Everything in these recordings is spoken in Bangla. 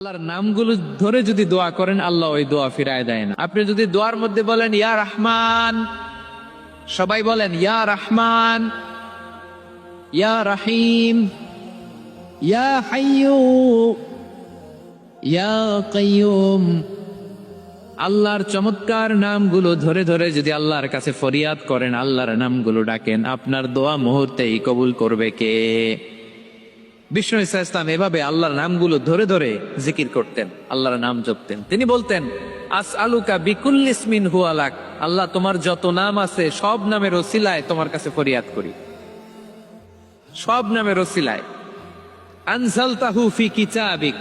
আল্লাহর নামগুলো ধরে যদি দোয়া করেন, আল্লাহ ওই দোয়া ফিরায় দেয় না। আপনি যদি দোয়ার মধ্যে বলেন, ইয়া রহমান, সবাই বলেন, ইয়া রহমান, ইয়া রহিম, ইয়া হাইয়ু, ইয়া কাইয়ুম, আল্লাহর চমৎকার নামগুলো ধরে ধরে যদি আল্লাহর কাছে ফরিয়াদ করেন, আল্লাহর নামগুলো ডাকেন, আপনার দোয়া মুহূর্তেই কবুল করবে কে? বিষ্ণু ইসা ইসলাম এভাবে আল্লাহর নামগুলো ধরে ধরে জিকির করতেন, আল্লাহর নাম জপতেন। তিনি বলতেন আস আলুকা বিকুল্লিসমিন হুয়ালাক আল্লাহ তোমার যত নাম আছে সব নামের ওসিলায় তোমার কাছে ফরিয়াদ করি। সব নামের ওসিলায়। আনসাল তাহু ফি কিতাবিক।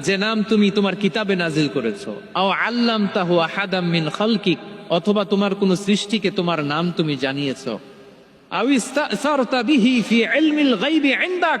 যে নাম তুমি তোমার কিতাবে নাজিল করেছ। আও আল্লাম তাহু আহাদাম মিন খালকিক। অথবা তোমার কোন সৃষ্টিকে তোমার নাম তুমি জানিয়েছো। আও ইস্তাসারতা বিহি ফি ইলমিল গায়বি ইনদাক।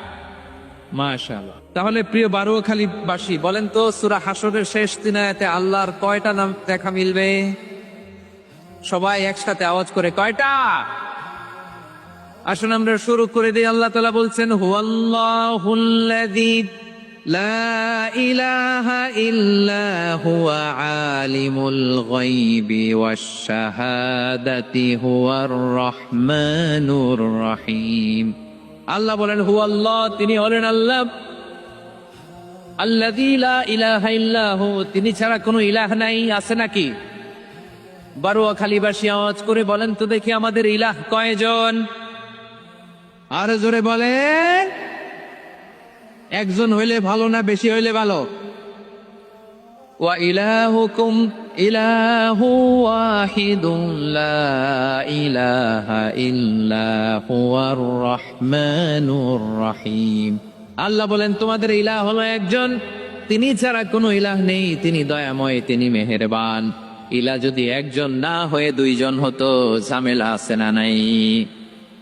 মাশাআল্লাহ। তাহলে প্রিয় বারুয়াখালী বাসী, বলেন তো, সুরা হাসরের শেষ দিনায়াতে আল্লাহর কয়টা নাম দেখা মিলবে? সবাই একসাথে আওয়াজ করে, কয়টা? আসুন আমরা শুরু করে দিই। আল্লাহ তালা বলছেন, হুয়াল্লাহুল্লাযী, লা ইলাহা ইল্লা হুয়া আলিমুল হুয়ার রহিম। আল্লাহ বলেন হু আল্লাহ তিনি হলেন আল্লাহ। আল্লাহ তিনি ছাড়া কোনো ইলাহ নাই, আছে নাকি? বারোয়া খালিবাসী আওয়াজ করে বলেন, তো দেখি আমাদের ইলাহ কয়জন? আর জোরে বলে একজন হইলে ভালো না, বেশি হইলে ভালো? ইলাহুকুম ইলাহু ওয়াহিদুন লা ইলাহা ইল্লা হুয়ার রহমানুর রহিম। আল্লাহ বলেন, তোমাদের ইলাহ হলো একজন। তিনি ছাড়া কোনো ইলাহ নেই। তিনি দয়াময়, তিনি মেহেরবান। ইলা যদি একজন না হয়ে দুইজন হতো, ঝামেলা আছে না নাই?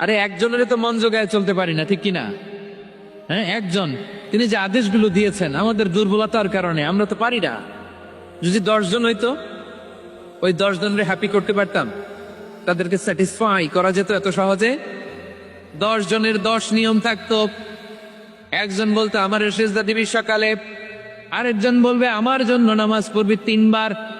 আরে একজনের তো মন জোগায় চলতে পারি না, ঠিক কিনা? হ্যাঁ একজন। তিনি যে আদেশগুলো দিয়েছেন, আমাদের দুর্বলতার কারণে, আমরা তো পারি না। যদি দশজন হইতো, ওই দশ জনের হ্যাপি করতে পারতাম। তাদেরকে স্যাটিসফাই করা যেত এত সহজে। দশ জনের দশ নিয়ম থাকতো। একজন বলতো, আমার শেষদা দিবি সকালে। আরেকজন বলবে, আমার জন্য নামাজ পড়বি তিনবার।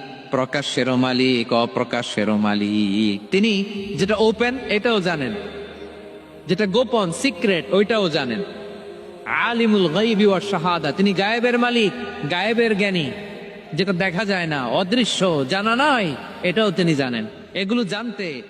প্রকাশ্যের মালিক অপ্রকাশ্যের মালিক। তিনি যেটা ওপেন এটাও জানেন। যেটা গোপন সিক্রেট ওইটাও জানেন। আলিমুল গাইবি ওয়াশ শাহাদা, তিনি গায়েবের মালিক, গায়েবের জ্ঞানী। যেটা দেখা যায় না, অদৃশ্য, জানা নয় এটাও তিনি জানেন। এগুলো জানতে